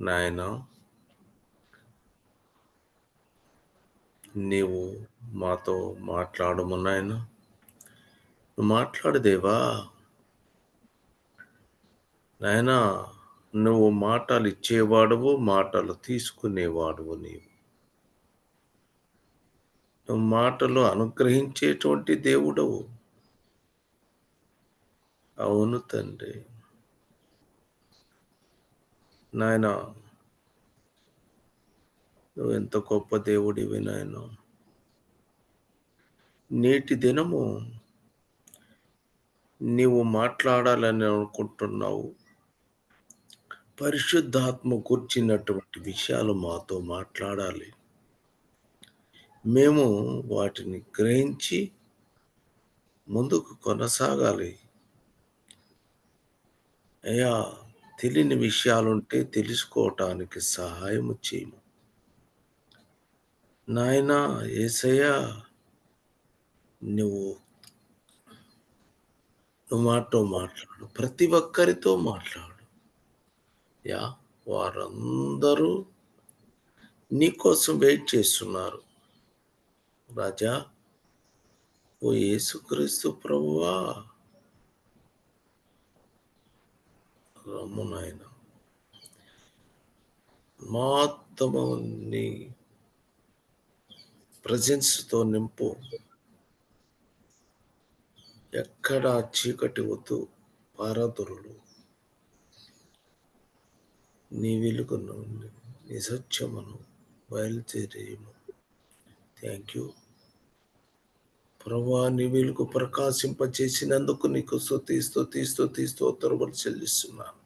నాయన నీవు మాతో మాట్లాడము నాయన. నువ్వు మాట్లాడదేవా నాయన నాయనా నువ్వు మాటలు ఇచ్చేవాడువు మాటలు తీసుకునేవాడువు నీవు. నువ్వు మాటలు అనుగ్రహించేటువంటి దేవుడవు. అవును తండ్రి. నాయన నువ్వు ఎంత గొప్ప దేవుడివి నాయన. నేటి దినము నీవు మాట్లాడాలని అనుకుంటున్నావు. పరిశుద్ధాత్మ కూర్చున్నటువంటి విషయాలు మాతో మాట్లాడాలి. మేము వాటిని గ్రహించి ముందుకు కొనసాగాలి. అయ్యా తెలియని విషయాలుంటే తెలుసుకోవటానికి సహాయం చేయము. నాయనా ఏసయ్యా నువ్వు నువ్వు మాటతో మాట్లాడు. ప్రతి ఒక్కరితో మాట్లాడు. యా వారందరూ నీకోసం వెయిట్ చేస్తున్నారు. రాజా ఓ యేసుక్రీస్తు ప్రభువా రమ్ము నాయన మొత్తము నీ ప్రజెన్స్తో నింపు. ఎక్కడ చీకటి వద్దు పారదురులు నీ వెలుగును నీ సత్యమును బయలుదేరేయము థ్యాంక్ యూ. ప్రభా నీ వెలుగు ప్రకాశింపచేసినందుకు నీకు స్థుతి స్థుతి స్థుతి స్తోత్రములు చెల్లిస్తున్నాను.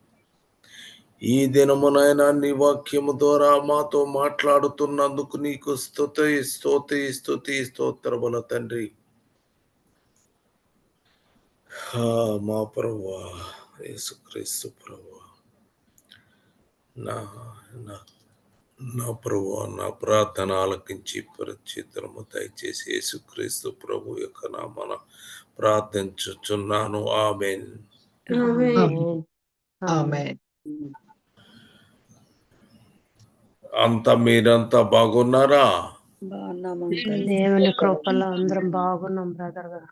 ఈ దినమునైనా నీ వాక్యము ద్వారా మాతో మాట్లాడుతున్నందుకు నీకు స్థుతి స్తుతి స్థుతి స్తోత్రముల తండ్రి. మా ప్రభా యేసుక్రీస్తు ప్రభా నా నా నా ప్రభు నా ప్రార్థన ఆలకించి పరిచిత్రము దయచేసి యేసుక్రీస్తు ప్రభు యొక్క నామన ప్రార్థించుచున్నాను. ఆమెన్. ఆమేన్. అంత మీరంతా బాగున్నారా? బాగున్నాం అంకుల్ దేవుని కృపలో అందరం బాగున్నాం బ్రదర్ గారు.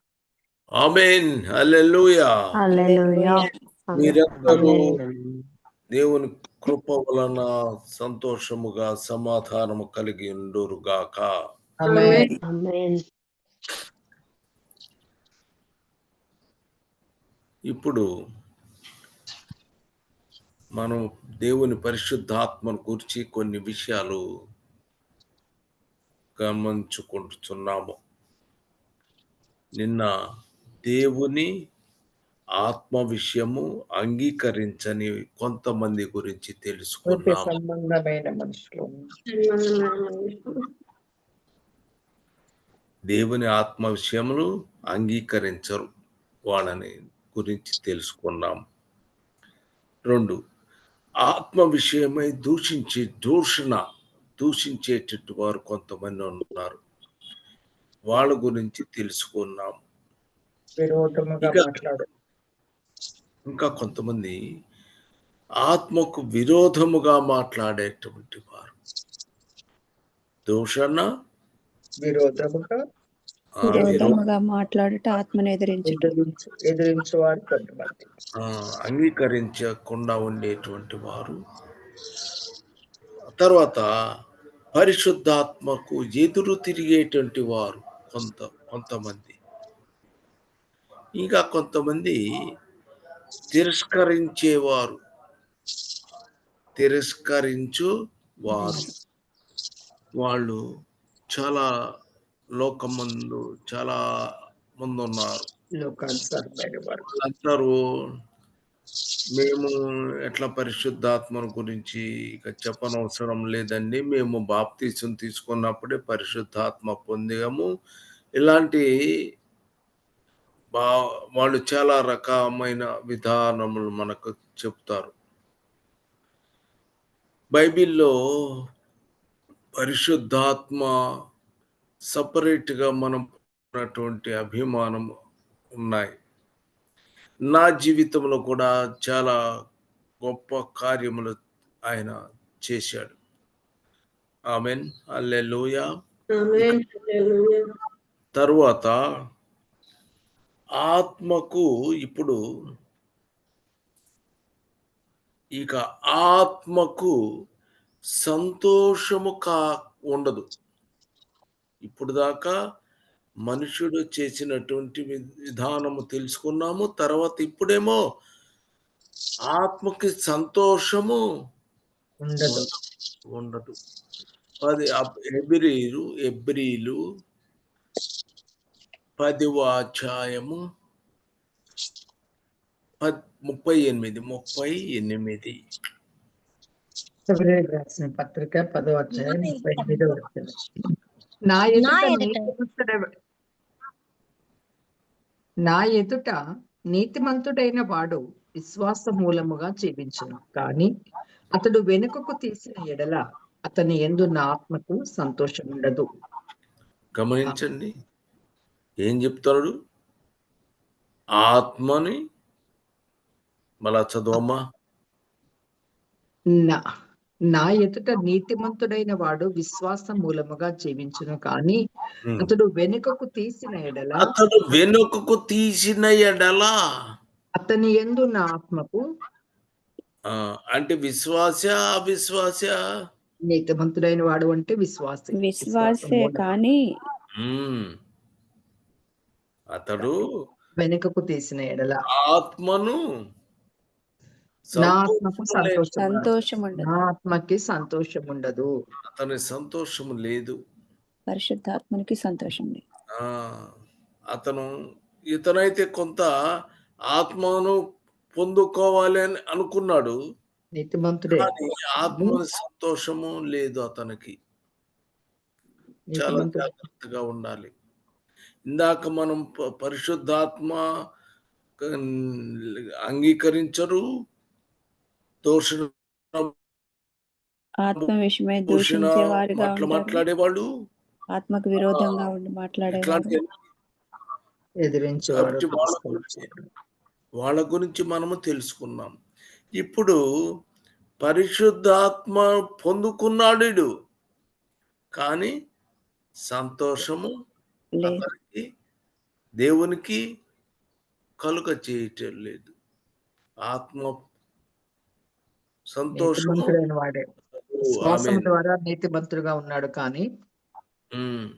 ఆమెన్. హల్లెలూయా. హల్లెలూయా. మీరందరూ? దేవుని కృప వలన సంతోషముగా సమాధానము కలిగి ఉండురుగాక. ఇప్పుడు మనం దేవుని పరిశుద్ధాత్మను గురించి కొన్ని విషయాలు గమనించుకుంటున్నాము. నిన్న దేవుని ఆత్మ విషయము అంగీకరించని కొంతమంది గురించి తెలుసుకున్నాము. మనుషులు దేవుని ఆత్మ విషయములు అంగీకరించరు వాళ్ళని గురించి తెలుసుకున్నాం రెండు ఆత్మ విషయమై దూషించే దూషణ దూషించేటట్టు వారు కొంతమంది ఉన్నారు. వాళ్ళ గురించి తెలుసుకున్నాం విరోధముగా ఇక- కొంతమంది ఆత్మకు విరోధముగా మాట్లాడేటువంటి వారు. దూషణ విరోధముగా? విరోధముగా మాట్లాడుట ఆత్మను అంగీకరించకుండా ఉండేటువంటి వారు. తర్వాత పరిశుద్ధాత్మకు ఎదురు తిరిగేటువంటి వారు కొంత కొంతమంది. ఇంకా కొంతమంది తిరస్కరించేవారు. తిరస్కరించు వారు వాళ్ళు చాలా లోకమందు చాలా మంది ఉన్నారు వాళ్ళందరూ మేము ఎట్లా పరిశుద్ధాత్మను గురించి ఇక చెప్పనవసరం లేదండి. మేము బాప్తీసం తీసుకున్నప్పుడే పరిశుద్ధాత్మ పొందాము ఇలాంటి బా వాళ్ళు చాలా రకమైన విధానములు మనకు చెప్తారు. బైబిల్లో పరిశుద్ధాత్మ సపరేట్గా మనం ఉన్నటువంటి అభిమానం ఉన్నాయి. నా జీవితంలో కూడా చాలా గొప్ప కార్యములు ఆయన చేశాడు. ఆమెన్. అల్లెలుయా తరువాత ఆత్మకు ఇప్పుడు ఇక ఆత్మకు సంతోషము కా ఉండదు. ఇప్పుడు దాకా మనుషుడు చేసినటువంటి విధానము తెలుసుకున్నాము తర్వాత ఇప్పుడేమో ఆత్మకి సంతోషము ఉండదు. ఉండదు. అబ్- ఎబ్రీలు ఎబ్రీలు పదివ అధ్యాయము పద్ ముప్పై ఎనిమిది ముప్పై ఎనిమిది. రాసిన పత్రిక పదో అధ్యాయం ముప్పై ఎనిమిదో వచ్చిన నా నా ఎదుట ఎదుట. నీతిమంతుడ- నా ఎదుట నీతిమంతుడైన వాడు విశ్వాస మూలముగా జీవించును. కానీ అతడు వెనుకకు తీసిన ఎడల అతని ఎందు నా ఆత్మకు సంతోషం ఉండదు గమనించండి. ఏం చెప్తాడు ఆత్మని మళ్ళా చదవమ్మా నా నా ఎదుట నీతిమంతుడైన వాడు విశ్వాస మూలముగా జీవించును కానీ. అతడు వెనుకకు తీసిన ఎడల అతడు వెనుకకు తీసిన ఎడలా అతని ఎందు నా ఆత్మకు అంటే విశ్వాస అవిశ్వాస నీతిమంతుడైన వాడు అంటే విశ్వాసి విశ్వాసే. కానీ. అతడు వెనుకకు తీసిన ఎడల. ఆత్మను. సంతోషం. సంతోషం ఆత్మకి సంతోషం ఉండదు. అతని సంతోషము లేదు. పరిశుద్ధాత్మనికి సంతోషం లేదు. ఆ అతను ఇతనైతే కొంత ఆత్మను పొందుకోవాలి అని అనుకున్నాడు. ఆత్మ సంతోషము లేదు అతనికి. చాలా జాగ్రత్తగా ఉండాలి. ఇందాక మనం ప- పరిశుద్ధాత్మ అంగీకరించరు దోషణ ఆత్మ విషయమై మాట్లాడేవాళ్ళు? ఆత్మకు విరోధంగా ఉండి ఎదిరించేవాడు కాబట్టి వాళ్ళ గురించి మనము తెలుసుకున్నాం. ఇప్పుడు పరిశుద్ధాత్మ పొందుకున్నాడు. కానీ సంతోషము లేదు. దేవునికి కలుగ చేయటం లేదు ఆత్మ ఆమేన్. ద్వారా నీతిమంతుడుగా ఉన్నాడు కానీ.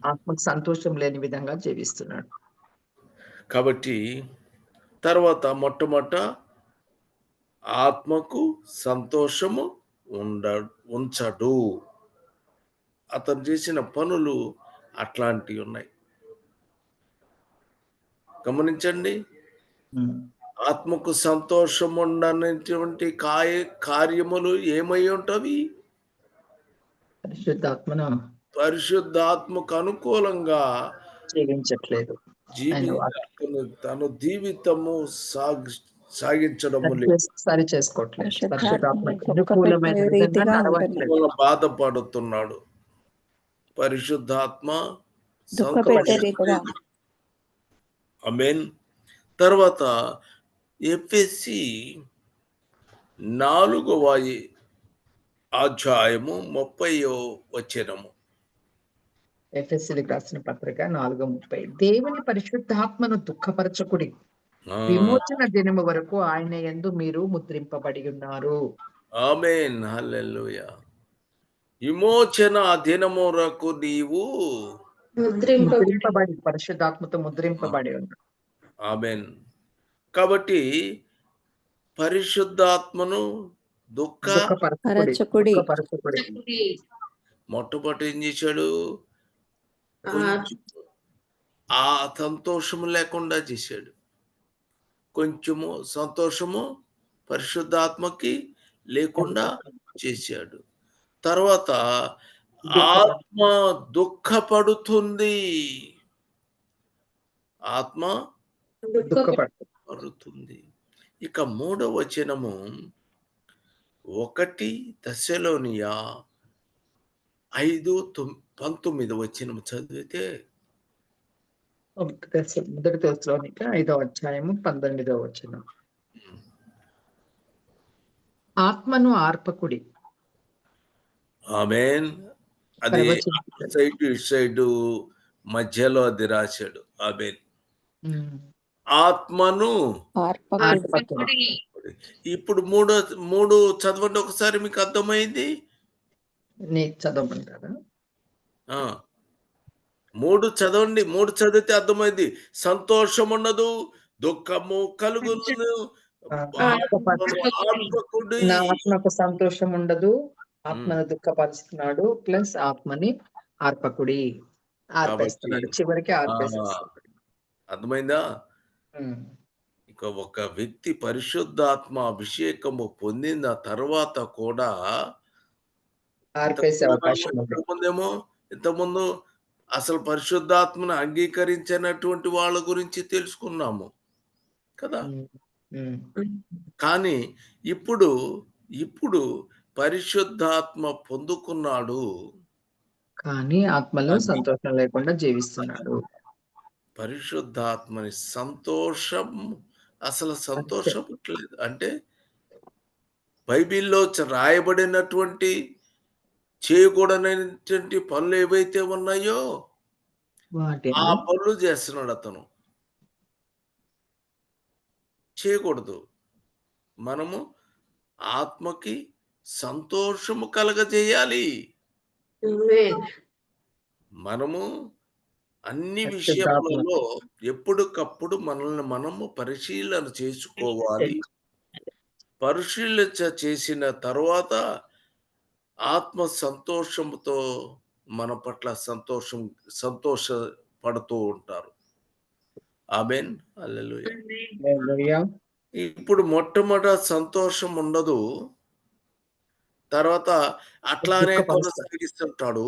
ఆత్మకు సంతోషం లేని విధంగా జీవిస్తున్నాడు. కాబట్టి తర్వాత మొట్టమొదట ఆత్మకు సంతోషము ఉండ ఉంచడు. అతను చేసిన పనులు అట్లాంటివి ఉన్నాయి. గమనించండి. ఆత్మకు సంతోషం ఉండనటువంటి కాయ కార్యములు ఏమై ఉంటవి? పరిశుద్ధాత్మను? పరిశుద్ధాత్మకు అనుకూలంగా జీవించట్లేదు. తన జీవితము సాగి సాగించడము సరి లేదు. చేస్- సరి చేసుకోవట్లేదు. పరిశుద్ధాత్మని పరిశుద్ధాత్మకు గొప్ప అనుకూలమైన పెట్టే విధంగా రీతిగా నడవట్లేదు వల్ల బాధపడుతున్నాడు పరిశుద్ధాత్మ దుఃఖపెట్టే రీతిగా అమెన్ తర్వాత ఎఫ్ఎస్సి నాలుగవ అధ్యాయము ముప్పయో వచనము. ఎఫ్ఎస్సీలకు రాసిన పత్రిక నాలుగో ముప్పై. దేవుని పరిశుద్ధాత్మను దుఃఖపరచకుడి. విమోచన దినము వరకు ఆయన యందు మీరు ముద్రింపబడి ఉన్నారు. ఆమేన్ హల్లెలూయా విమోచన దినమురకు నీవు ముద్రింపబడి పరిశుద్ధాత్మతో ముద్రింపబడి ఉన్నారు ఆమెన్. కాబట్టి పరిశుద్ధాత్మను దుఃఖ మొట్టమొదటి ఏం చేశాడు? ఆ. సంతోషము లేకుండా చేశాడు. కొంచెము సంతోషము పరిశుద్ధాత్మకి లేకుండా చేశాడు. తర్వాత ఆత్మ దుఃఖపడుతుంది. ఆత్మ దుఃఖపడు పడుతుంది ఇక మూడవ వచనము ఒకటి దశలోనియా ఐదు తొమ్- పంతొమ్మిది వచనము చదివితే మొదటి తెలుసులోనికి ఐదో అధ్యాయము పంతొమ్మిదో వచనం. ఆత్మను ఆర్పకుడి. ఆమెన్. అది సైడ్ ఇటు సైడ్ మధ్యలో అది రాశాడు ఆమెన్. ఉమ్. ఆత్మను. ఇప్పుడు మూడో మూడు చదవండి ఒకసారి మీకు అర్థమైంది? నీ చదవమంటారా ఆ. మూడు చదవండి మూడు చదివితే అర్థమైంది. సంతోషం ఉండదు దుఃఖము కలుగును. సంతోషం ఉండదు ఆత్మను దుఃఖపరుస్తున్నాడు ప్లస్ ఆత్మని ఆర్పకుడి ఆర్పేస్తున్నాడు. చివరికి అర్థమైందా. ఇక ఒక వ్యక్తి పరిశుద్ధాత్మ అభిషేకము పొందిన తర్వాత కూడా ఇంతకుముందేమో? ఇంతకుముందు అసలు పరిశుద్ధాత్మను అంగీకరించినటువంటి వాళ్ళ గురించి తెలుసుకున్నాము కదా. కానీ ఇప్పుడు ఇప్పుడు పరిశుద్ధాత్మ పొందుకున్నాడు. కానీ ఆత్మలో సంతోషం లేకుండా జీవిస్తున్నాడు. పరిశుద్ధాత్మని సంతోషం అసలు సంతోషపట్లేదు అంటే బైబిల్లో రాయబడినటువంటి చేయకూడనటువంటి పనులు ఏవైతే ఉన్నాయో ఆ పనులు చేస్తున్నాడు అతను. చేయకూడదు. మనము ఆత్మకి సంతోషము కలగజేయాలి ఆమేన్. మనము అన్ని. విషయాలలో ఎప్పటికప్పుడు మనల్ని మనము పరిశీలన చేసుకోవాలి పరిశీలన చేసిన తర్వాత ఆత్మ సంతోషంతో మన పట్ల సంతోషం సంతోషపడుతూ ఉంటారు ఆమెన్ హల్లెలూయా హల్లెలూయా. ఇప్పుడు మొట్టమొదట సంతోషం ఉండదు తర్వాత అట్లానే. కొనసాగిస్తుంటాడు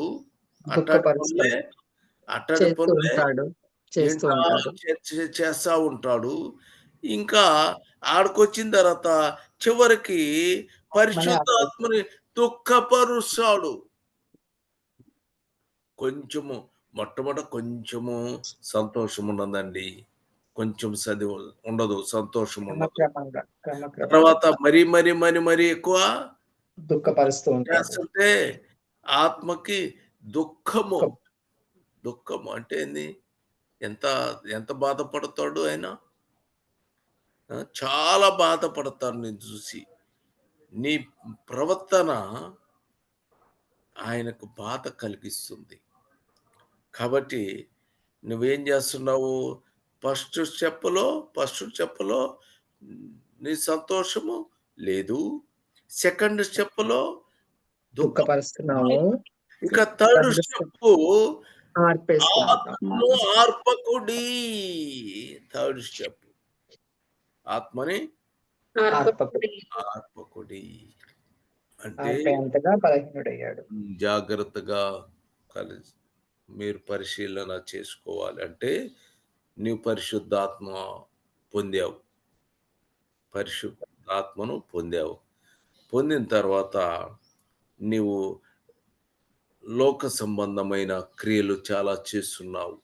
అట్టడి చేస్తూ పనులే ఉంటాడు. చేస్తూ ఇంకా ఉంటాడు. ఆడికొచ్చిన తర్వాత చివరికి పరిశుద్ధాత్మని దుఃఖపరుస్తాడు. కొంచెము మొట్టమొదట కొంచెము సంతోషం ఉన్నదండి కొంచెం చదివి ఉండదు సంతోషం ఉండదు తర్వాత మరి మరి మరి మరి ఎక్కువ దుఃఖపరుస్తూ చేస్తుంటే ఆత్మకి దుఃఖము. దుఃఖం. దుఃఖము అంటే ఏంది? ఎంత ఎంత బాధపడతాడు ఆయన? చాలా బాధపడతాడు నేను చూసి. నీ ప్రవర్తన ఆయనకు బాధ కలిగిస్తుంది. కాబట్టి నువ్వేం చేస్తున్నావు? ఫస్ట్ స్టెప్లో ఫస్ట్ స్టెప్లో నీ సంతోషము? లేదు. సెకండ్ స్టెప్లో దుఃఖం. దుఃఖపరుస్తున్నాము. ఇక థర్డ్ స్టెప్ ఆత్మ ఆర్పకుడి. థర్డ్ స్టెప్ ఆత్మని ఆర్పకుడి. అంటే జాగ్రత్తగా కలిసి మీరు పరిశీలన చేసుకోవాలి. అంటే నీవు పరిశుద్ధాత్మ పొందావు. పరిశుద్ధాత్మను పొందావు. పొందిన తర్వాత నీవు లోక సంబంధమైన క్రియలు చాలా చేస్తున్నావు.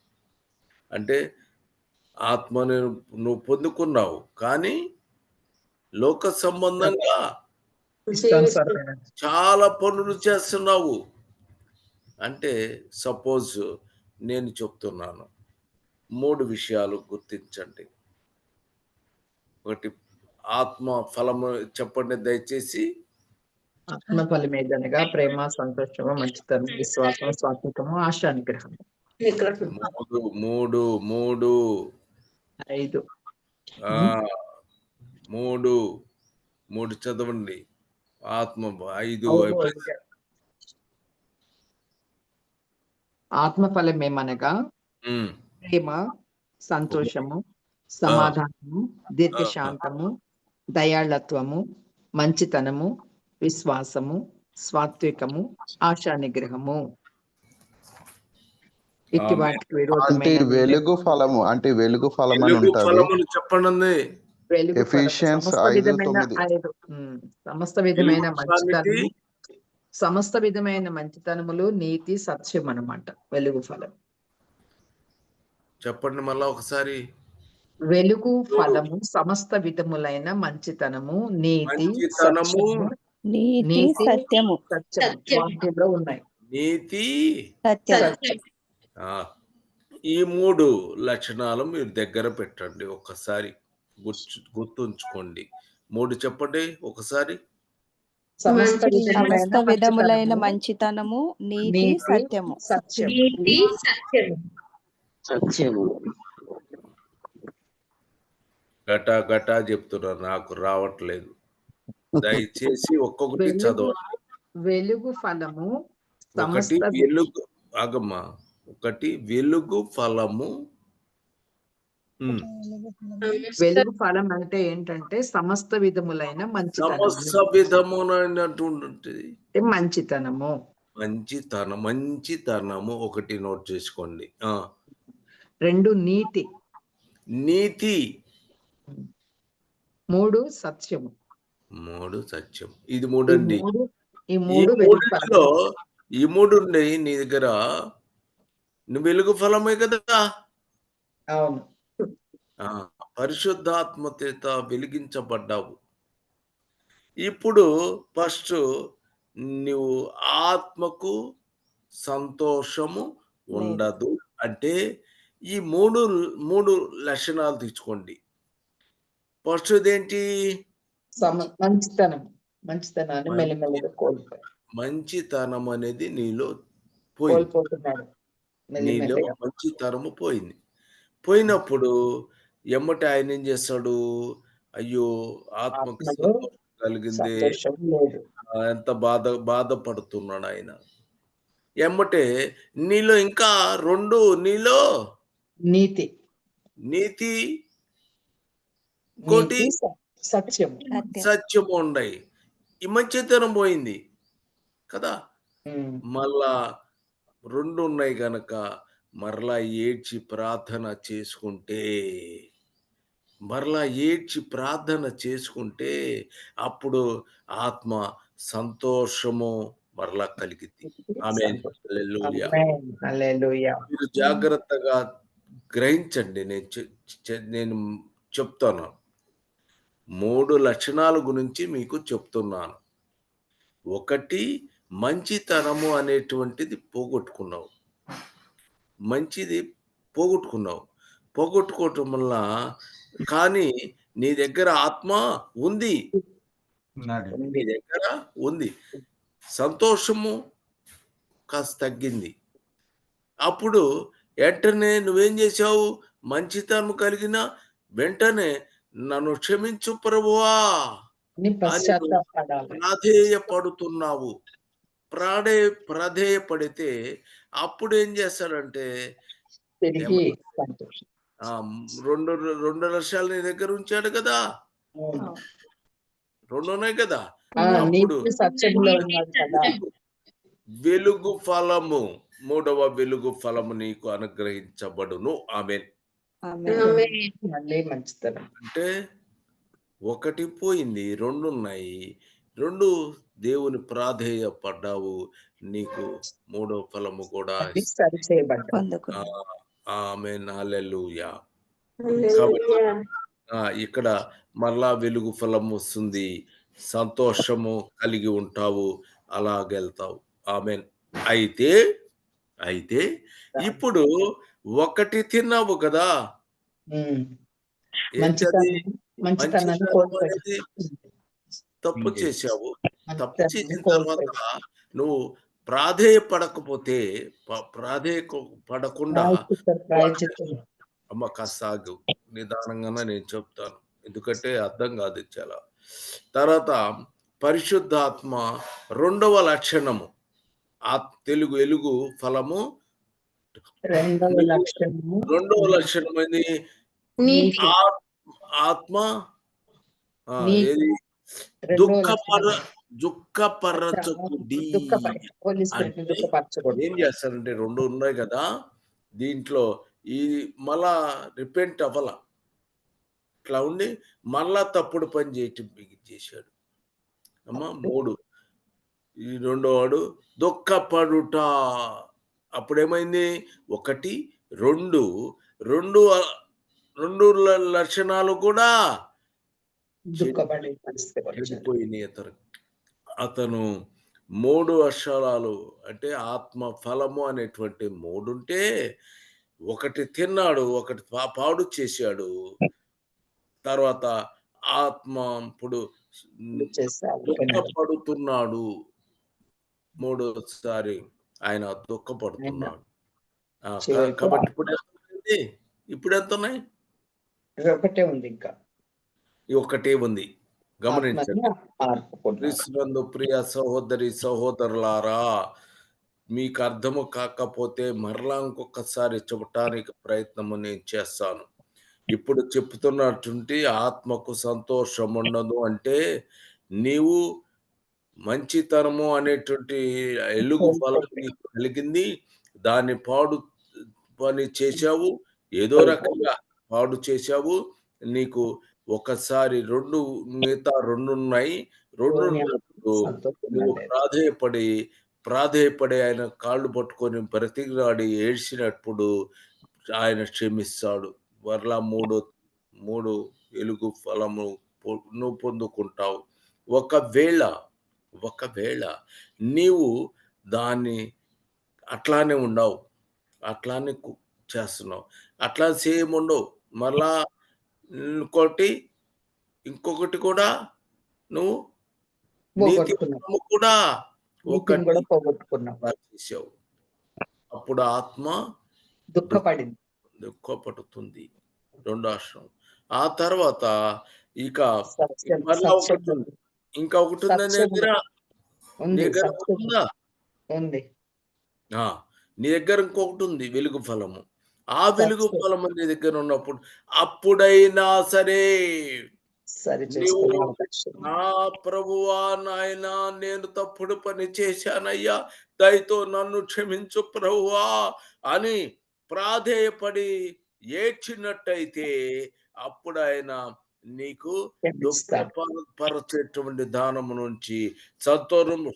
అంటే ఆత్మను నువ్వు పొందుకున్నావు. కానీ లోక సంబంధంగా చాలా పనులు చేస్తున్నావు. అంటే సపోజ్ నేను చెప్తున్నాను. మూడు విషయాలు గుర్తించండి. ఒకటి ఆత్మ ఫలము చెప్పండి దయచేసి. ఆత్మ ఫలమేదనగా ప్రేమ సంతోషము మంచితనం విశ్వాసం స్వాత్వికము ఆశ అనుగ్రహం. మూడు మూడు మూడు. ఐదు. ఆ మూడు మూడు చదవండి. ఆత్మ ఐదు. ఆత్మ ఫలం ఏమనగా ప్రేమ సంతోషము సమాధానము దీర్ఘశాంతము దయాళత్వము మంచితనము విశ్వాసము స్వాత్వికము ఆశా నిగ్రహము అంటే వెలుగు ఫలము అంటే వెలుగు ఫలం అని ఉంటది. చెప్పండి సమస్త ఐదు విధమైన సమస్త విధమైన వెలుగు మంచితనము ఫలానికి సమస్త విధమైన మంచితనములు నీతి సత్యం అన్నమాట వెలుగు ఫలం. చెప్పండి మళ్ళా ఒకసారి. వెలుగు ఫలము సమస్త విధములైన మంచితనము నీతి మంచితనము, సత్యము, నీతి సత్యము. వాటిలో ఉన్నాయి. నీతి సత్యం సత్యం. ఆ, ఈ మూడు లక్షణాలు మీరు దగ్గర పెట్టండి ఒకసారి. గుర్తు గుర్తుంచుకోండి. మూడు చెప్పండి ఒకసారి. సమస్త విధములైన మంచితనము, నీతి సత్యము. సత్యం. నీతి సత్యం గటా గటా చెప్తున్నారు. నాకు రావట్లేదు. దయచేసి ఒక్కొక్కటి చదవండి వెలుగు ఫలము ఒకటి వెలుగు ఆగమ్మా. ఒకటి వెలుగు ఫలము. వెలుగు ఫలం అంటే ఏంటంటే సమస్త విధములైన మంచితనము. సమస్త విధమునైనటువంటిది అంటే మంచితనము. మంచితనం మంచితనము ఒకటి నోట్ చేసుకోండి. ఆ. రెండు నీతి. నీతి. మూడు సత్యము. మూడు సత్యం ఇది మూడు ఈ ఈ మూడు ఈ మూడు ఉన్నాయి నీ దగ్గర. నువ్వు వెలుగు ఫలమే కదా. అవును. పరిశుద్ధాత్మ చేత వెలిగించబడ్డావు. ఇప్పుడు ఫస్ట్ నువ్వు ఆత్మకు సంతోషము ఉండదు. అంటే ఈ మూడు మూడు లక్షణాలు తీసుకోండి. ఫస్ట్ ఏంటి మంచితనం మంచితనాన్ని మంచి- మెల్లిమెల్లిగా మంచితనం అనేది నీలో పోయింది. నీలో మంచితనము పోయింది. పోయినప్పుడు ఎమ్మటి ఆయన ఏం చేస్తాడు? అయ్యో ఆత్మకు సంతోషం కలిగింది. ఎంత బాధ బాధపడుతున్నాడు ఆయన. ఎమ్మటే నీలో ఇంకా రెండు నీలో నీతి. నీతి ఇంకోటి సత్యం సత్యం. సత్యము ఉండయి. ఈ మంచితనం పోయింది. కదా. మళ్ళా రెండు ఉన్నాయి గనక మరలా ఏడ్చి ప్రార్థన చేసుకుంటే మరలా ఏడ్చి ప్రార్థన చేసుకుంటే అప్పుడు ఆత్మ సంతోషము మరలా కలిగింది ఆమె ఆమేన్. హల్లెలూయా. మీరు జాగ్రత్తగా గ్రహించండి. నేను నేను చెప్తాను. మూడు లక్షణాల గురించి మీకు చెప్తున్నాను. ఒకటి మంచితనము అనేటువంటిది పోగొట్టుకున్నావు. మంచిది పోగొట్టుకున్నావు. పోగొట్టుకోవటం వల్ల కానీ నీ దగ్గర ఆత్మ ఉంది. నీ దగ్గర ఉంది. సంతోషము కాస్త తగ్గింది. అప్పుడు వెంటనే నువ్వేం చేశావు? మంచితనం కలిగిన వెంటనే నన్ను క్షమించు ప్రభువా. ప్రాధేయపడుతున్నావు. ప్రాడే ప్రాధేయపడితే అప్పుడు ఏం చేస్తాడంటే రెండు రెండు లక్షలు నీ దగ్గర ఉంచాడు కదా. అవును. రెండు ఉన్నాయి కదా అప్పుడు వెలుగు ఫలము మూడవ వెలుగు ఫలము నీకు అనుగ్రహించబడును. ఆమె ఆమేన్. మళ్ళీ మంచితనం. అంటే ఒకటి పోయింది రెండు ఉన్నాయి. రెండు దేవుని ప్రాధేయపడ్డావు. నీకు మూడో ఫలము కూడా ఆమె నాలెలుయా హల్లెలూయా. ఆ, ఇక్కడ మరలా వెలుగు ఫలం వస్తుంది. సంతోషము కలిగి ఉంటావు. అలాగెళ్తావు ఆమె అయితే అయితే ఇప్పుడు ఒకటి తిన్నావు కదా. తప్పు చేశావు. తప్పు చేసిన. తర్వాత నువ్వు ప్రాధేయపడకపోతే ప- ప్రాధేయ పడకుండా. అమ్మ కాస్త ఆగు నిదానంగానే నేను చెప్తాను. ఎందుకంటే అర్థం కాదు చాలా తర్వాత పరిశుద్ధాత్మ రెండవ లక్షణము. ఆ తెలుగు ఎలుగు ఫలము. రెండవ లక్షణము. రెండవ లక్షణం ఆత్మ. ఏది? దుఃఖపర దుఃఖపరచకుడి ఏం చేస్తారంటే రెండు ఉన్నాయి కదా దీంట్లో ఈ మళ్ళా రిపెంట్ అవ్వాల. ఇట్లా ఉండి మళ్ళా తప్పుడు పని చేయటం చేశాడు. అమ్మా మూడు. ఈ రెండో వాడు దుఃఖపడుట. అప్పుడేమైంది? ఒకటి రెండు. రెండు రెండు లక్షణాలు కూడా చెడిపోయినాయి అతను. అతను మూడు అక్షరాలు అంటే ఆత్మ ఫలము అనేటువంటి మూడు ఉంటే ఒకటి తిన్నాడు ఒకటి పాడు చేశాడు. తర్వాత ఆత్మ ఇప్పుడు దుఃఖపడుతున్నాడు. మూడోసారి ఆయన దుఃఖపడుతున్నాడు. కాబట్టి ఇప్పుడు? ఇప్పుడు ఎంత ఉన్నాయి ఒకటే ఉంది ఇంకా. ఈ ఒక్కటే ఉంది. గమనించండి. క్రీస్తునందు ప్రియ సహోదరి సహోదరులారా మీకు అర్థము కాకపోతే మరలా ఇంకొకసారి చెప్పటానికి ప్రయత్నము నేను చేస్తాను. ఇప్పుడు చెప్తున్నటువంటి ఆత్మకు సంతోషం ఉండదు అంటే నీవు మంచితనము అనేటువంటి ఎలుగు ఫలం నీకు కలిగింది. దాన్ని పాడు పని చేశావు. ఏదో రకంగా పాడు చేశావు. నీకు ఒకసారి రెండు మిగతా రెండు ఉన్నాయి. రెండు నువ్వు. ప్రాధేయపడి ప్రాధేయపడి ఆయన కాళ్ళు పట్టుకొని బ్రతికిరాడి ఏడ్చినప్పుడు ఆయన క్షమిస్తాడు. మరలా మూడు మూడు ఎలుగు ఫలము నువ్వు పొందుకుంటావు. ఒకవేళ ఒకవేళ నీవు దాన్ని అట్లానే ఉండవు అట్లానే చేస్తున్నావు. అట్లా సేమ్ ఉండవు. మరలా ఇంకోటి ఇంకొకటి కూడా నువ్వు నీతి కూడా ఒకటి చేసావు. అప్పుడు ఆత్మ దుఃఖపడింది. దుఃఖపడుతుంది. రెండో ఆశ్రమం. ఆ తర్వాత ఇక ఒకటి. ఇంకా ఒకటి ఉందా దగ్గర? నీ దగ్గర ఉందా? నీ దగ్గర ఇంకొకటి ఉంది వెలుగు ఫలము. ఆ వెలుగు. ఫలము నీ దగ్గర ఉన్నప్పుడు అప్పుడైనా సరే. నా ప్రభువా నాయనా నేను తప్పుడు పని చేశానయ్యా దయతో నన్ను క్షమించు ప్రభువా అని ప్రాధేయపడి ఏడ్చినట్టయితే అప్పుడు ఆయన నీకు. దుఃఖపరచేటువంటి దానము నుంచి సంతోషము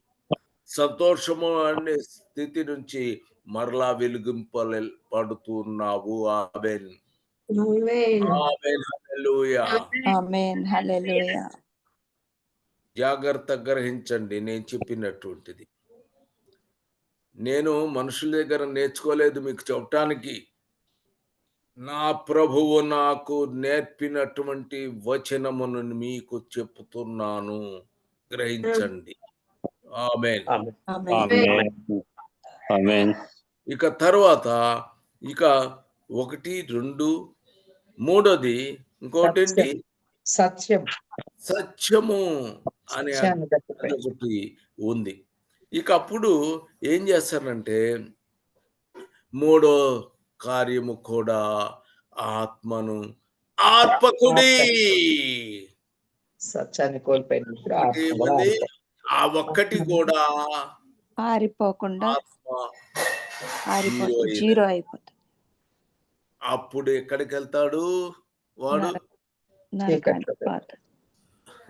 సంతోషము అనే స్థితి నుంచి మరలా వెలిగింపల పడుతున్నావు. Amen. Amen. Amen. Hallelujah. Amen. Hallelujah. జాగ్రత్త గ్రహించండి. నేను చెప్పినటువంటిది. నేను మనుషుల దగ్గర నేర్చుకోలేదు మీకు చెప్పటానికి. నా ప్రభువు నాకు నేర్పినటువంటి వచనమును మీకు చెప్తున్నాను. గ్రహించండి. ఆమెన్. ఆమెన్. ఆమేన్. ఆమెన్. ఇక తర్వాత ఇక ఒకటి రెండు మూడోది ఇంకోటి ఏంటి? సత్యం. సత్యము అనే. ఒకటి ఉంది. ఇక అప్పుడు ఏం చేస్తారంటే మూడో కార్యము కూడా ఆత్మను ఆర్పకుడి సత్యాన్ని కోల్పోయినప్పుడు. ఆ ఒక్కటి కూడా ఆరిపోతుంది జీరో అయిపోతుంది అప్పుడు ఎక్కడికి వెళ్తాడు వాడు?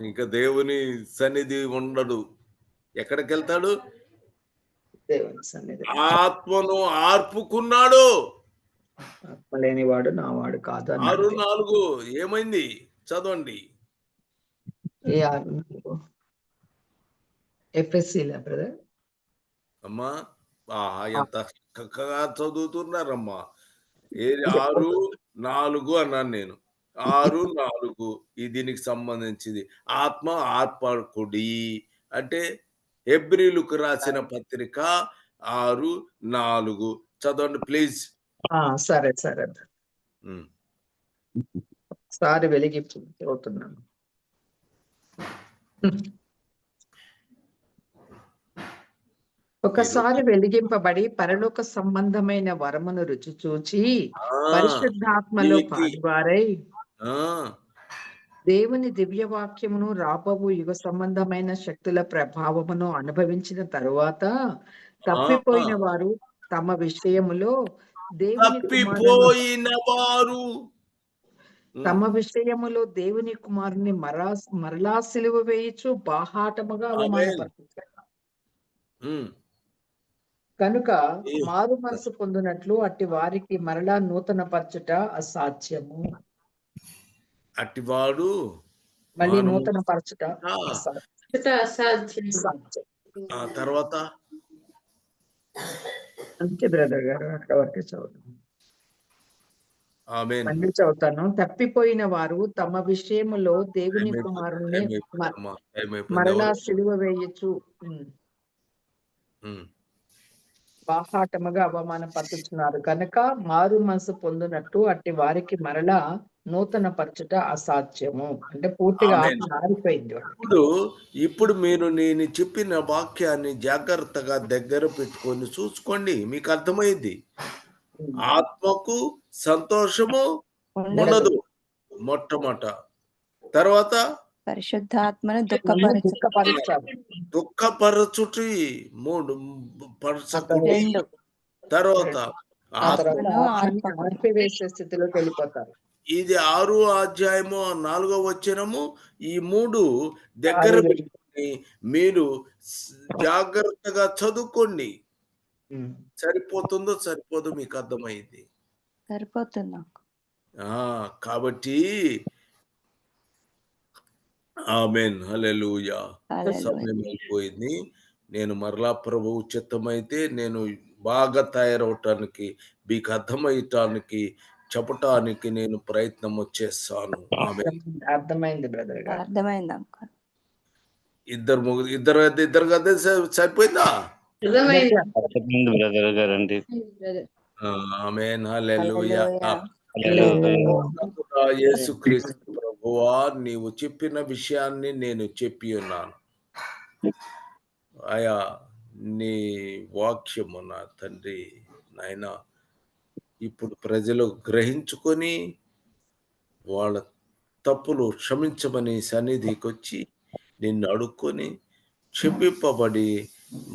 ఇంకా దేవుని సన్నిధి ఉండడు. ఎక్కడికి వెళ్తాడు? దేవుని సన్నిధి ఆత్మను ఆర్పుకున్నాడు. ఆత్మ లేనివాడు నా వాడు కాదు ఆరు నాలుగు ఏమైంది? చదవండి. ఏ ఎఫ్ఎస్సీలా బ్రదర్? అమ్మా ఆహా ఎంత చక్కగా చదువుతున్నారమ్మా. ఏ ఆరు నాలుగు అన్నాను నేను. ఆరు నాలుగు ఈ దీనికి సంబంధించింది. ఆత్మ ఆత్మకుడి అంటే ఎబ్రిలుకు రాసిన పత్రిక ఆరు నాలుగు. చదవండి ప్లీజ్. సరే సరే. ఒకసారి వెలిగి చదువుతున్నాను. ఒకసారి వెలిగింపబడి పరలోక సంబంధమైన వరమును రుచి చూచి పరిశుద్ధాత్మలో. పాలువారై దేవుని దివ్య వాక్యమును రాబోవు యుగ సంబంధమైన శక్తుల ప్రభావమును అనుభవించిన తరువాత తప్పిపోయిన వారు తమ విషయములో దేవుని వారు తమ విషయములో దేవుని కుమారుని మరా మరలా సిలువ వేయచ్చు బాహాటముగా కనుక మారు మనసు పొందినట్లు అట్టి వారికి మరలా నూతన పరచుట అసాధ్యము అట్టివాడు మళ్ళీ మారు నూతన పరచుట తర్వాత అంతే బ్రదర్ గారు అక్కడ వరకే చదువు ఆమె మళ్ళీ చదువుతాను. తప్పిపోయిన వారు తమ విషయములో దేవుని కుమారుణ్ణి మరలా సిలువ వేయచ్చు బాహాటముగా అవమానపరుచున్నారు కనుక మారు మనసు పొందినట్టు అట్టి వారికి మరలా నూతన పరచుట అసాధ్యము. అంటే పూర్తిగా వాళ్ళకి. ఇప్పుడు ఇప్పుడు మీరు నేను చెప్పిన వాక్యాన్ని జాగ్రత్తగా దగ్గర పెట్టుకొని చూసుకోండి. మీకు అర్థమైంది. ఆత్మకు సంతోషము ఉండదు. ఉండదు. మొట్టమొదట. తర్వాత? పరిశుద్ధాత్మను దుఃఖపరచు దుఃఖపరచుటి. మూడు తర్వాత. ఆర్పివేసే వెళ్ళిపోతారు. ఇది ఆరు అధ్యాయము నాలుగో వచనము. ఈ మూడు దగ్గర పెట్టుకొని మీరు జాగ్రత్తగా చదువుకోండి. సరిపోతుందో సరిపోదో మీకు అర్థమైంది. సరిపోతుంది కాబట్టి ఆమెన్. హల్లెలూయా. హల్లెలూయా. సమయం అయిపోయింది. నేను మరలా ప్రభువు చిత్తమైతే నేను బాగా తయారవటానికి మీకు అర్థమయ్యటానికి చెప్పటానికి నేను ప్రయత్నము చేస్తాను ఆమె అర్థమైంది- అర్థమైంది బ్రదర్ గారు. అర్థమైంది అంకుల్. ఇద్దరు ముగ్గురు ఇద్దరు అయితే ఇద్దరు కదా సరిపోయిందా? అర్థమైంది. బ్రదర్ గారండి. ఆమెన్. హల్లెలూయా. హల్లెలూయా. యేసుక్రీస్తు ప్రభువా నీవు చెప్పిన విషయాన్ని నేను చెప్పి ఉన్నాను. ఆయా నీ వాక్యము నా తండ్రి నాయన ఇప్పుడు ప్రజలు గ్రహించుకొని వాళ్ళ తప్పులు క్షమించమని సన్నిధికి వచ్చి నిన్ను అడుక్కొని క్షమింపబడి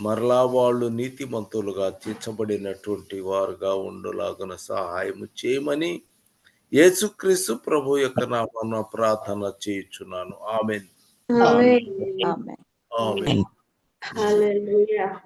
మరలా వాళ్ళు నీతిమంతులుగా తీర్చబడినటువంటి వారుగా ఉండలాగున సహాయం చేయమని యేసుక్రీస్తు ప్రభు యొక్క నామన ప్రార్థన చేయుచున్నాను. ఆమెన్. ఆమేన్. ఆమె ఆమెన్. హల్లెలూయా